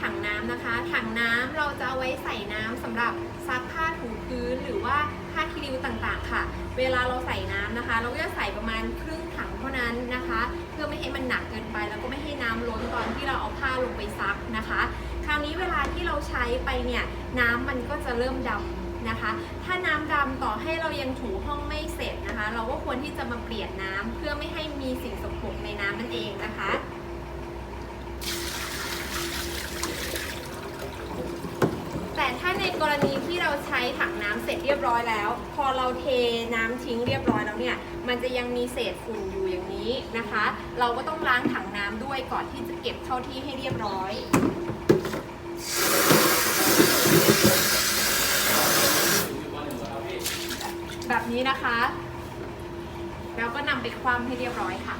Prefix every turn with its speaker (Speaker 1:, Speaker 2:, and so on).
Speaker 1: ถังน้ำนะคะ ถังน้ำเราจะเอาไว้ใส่น้ำสำหรับซักผ้าถูพื้นหรือว่าผ้าคีริวต่างๆ ค่ะ เวลาเราใส่น้ำนะคะ เราก็จะใส่ประมาณครึ่งถังเท่านั้นนะคะ เพื่อไม่ให้มันหนักเกินไปแล้วก็ไม่ให้น้ำล้นตอนที่เราเอาผ้าลงไปซักนะคะ คราวนี้เวลาที่เราใช้ไปเนี่ยน้ำมันก็จะเริ่มดำนะคะ ถ้าน้ำดำต่อให้เรายังถูห้องไม่เสร็จนะคะ เราก็ควรที่จะมาเปลี่ยนน้ำเพื่อไม่ให้มีสิ่งสกปรกในน้ำนั่นเองนะคะ แต่ถ้าใน กรณีที่เราใช้ถังน้ำเสร็จเรียบร้อยแล้ว พอเราเทน้ำทิ้งเรียบร้อยแล้วเนี่ย มันจะยังมีเศษฝุ่นอยู่อย่างนี้นะคะ เราก็ต้องล้างถังน้ำด้วยก่อนที่จะเก็บเข้าที่ให้เรียบร้อยแบบนี้นะคะ แล้วก็นำไปคว่ำให้เรียบร้อยค่ะ